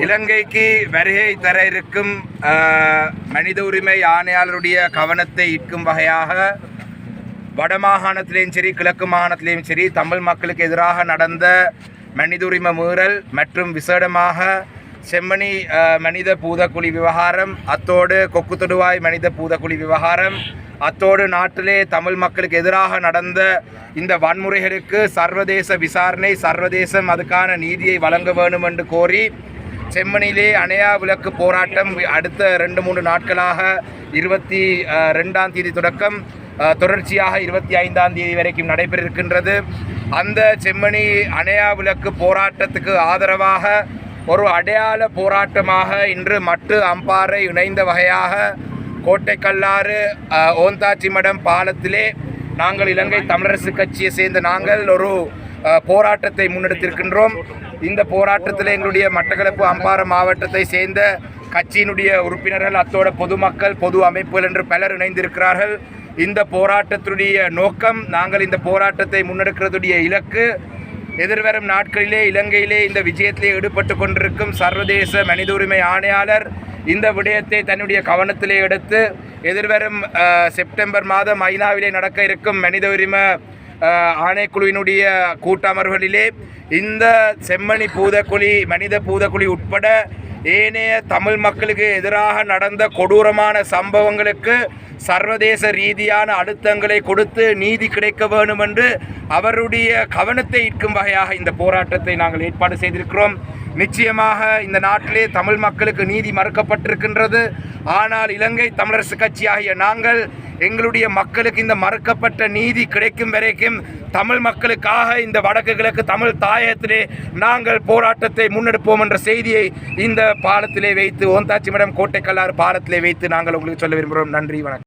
இலங்கைக்கு வருகை தர இருக்கும் மனித உரிமை ஆணையாளருடைய கவனத்தை ஈர்க்கும் வகையாக வடமாகாணத்திலேயும் சரி கிழக்கு மாகாணத்திலேயும் சரி தமிழ் மக்களுக்கு எதிராக நடந்த மனித உரிமை மீறல் மற்றும் விசேடமாக செம்மணி மனித பூதக்குழி விவகாரம் அத்தோடு கொக்குத்தொடுவாய் மனித பூதக்குழி விவகாரம் அத்தோடு நாட்டிலே தமிழ் மக்களுக்கு எதிராக நடந்த இந்த வன்முறைகளுக்கு சர்வதேச விசாரணை சர்வதேசம் அதுக்கான நீதியை வழங்க வேண்டும் என்று கோரி செம்மணியிலே அணையா விளக்கு போராட்டம் அடுத்த ரெண்டு மூன்று நாட்களாக இருபத்தி ரெண்டாம் தேதி தொடக்கம் தொடர்ச்சியாக இருபத்தி ஐந்தாம் தேதி வரைக்கும் நடைபெறிருக்கின்றது. அந்த செம்மணி அணையா விளக்கு போராட்டத்துக்கு ஆதரவாக ஒரு அடையாள போராட்டமாக இன்று மட்டு அம்பாறை இணைந்த வகையாக கோட்டைக்கல்லாறு கல்லாறு ஓந்தாச்சி மடம் பாலத்திலே நாங்கள் இலங்கை தமிழரசு கட்சியை சேர்ந்த நாங்கள் ஒரு போராட்டத்தை முன்னெடுத்திருக்கின்றோம். இந்த போராட்டத்தில் எங்களுடைய மட்டக்களப்பு அம்பாறை மாவட்டத்தை சேர்ந்த கட்சியினுடைய உறுப்பினர்கள் அத்தோட பொதுமக்கள் பொது அமைப்புகள் என்று பலர் இணைந்திருக்கிறார்கள். இந்த போராட்டத்துடைய நோக்கம் நாங்கள் இந்த போராட்டத்தை முன்னெடுக்கிறதுடைய இலக்கு. எதிர்வரும் நாட்களிலே இலங்கையிலே இந்த விஜயத்திலே ஈடுபட்டு கொண்டிருக்கும் சர்வதேச மனித உரிமை ஆணையாளர் இந்த விடயத்தை தன்னுடைய கவனத்திலே எடுத்து எதிர்வரும் செப்டம்பர் மாதம் ஐநாவிலே நடக்க இருக்கும் மனித உரிமை ஆணைக்குழுவினுடைய கூட்டமர்வுகளிலே இந்த செம்மணி பூதக்குழி மனித பூதக்குழி உட்பட ஏனைய தமிழ் மக்களுக்கு எதிராக நடந்த கொடூரமான சம்பவங்களுக்கு சர்வதேச ரீதியான அழுத்தங்களை கொடுத்து நீதி கிடைக்க வேண்டும் என்று அவருடைய கவனத்தை ஈர்க்கும் வகையாக இந்த போராட்டத்தை நாங்கள் ஏற்பாடு செய்திருக்கிறோம். நிச்சயமாக இந்த நாட்டிலே தமிழ் மக்களுக்கு நீதி மறுக்கப்பட்டிருக்கின்றது. ஆனால் இலங்கை தமிழரசு கட்சியாகிய நாங்கள் எங்களுடைய மக்களுக்கு இந்த மறுக்கப்பட்ட நீதி கிடைக்கும் வரைக்கும் தமிழ் மக்களுக்காக இந்த வடக்கு கிழக்கு தமிழ் தாயத்திலே நாங்கள் போராட்டத்தை முன்னெடுப்போம் என்ற செய்தியை இந்த பாலத்திலே வைத்து ஓந்தாச்சி மடம் கோட்டைக்கல்லாறு பாலத்திலே வைத்து நாங்கள் உங்களுக்கு சொல்ல விரும்புகிறோம். நன்றி வணக்கம்.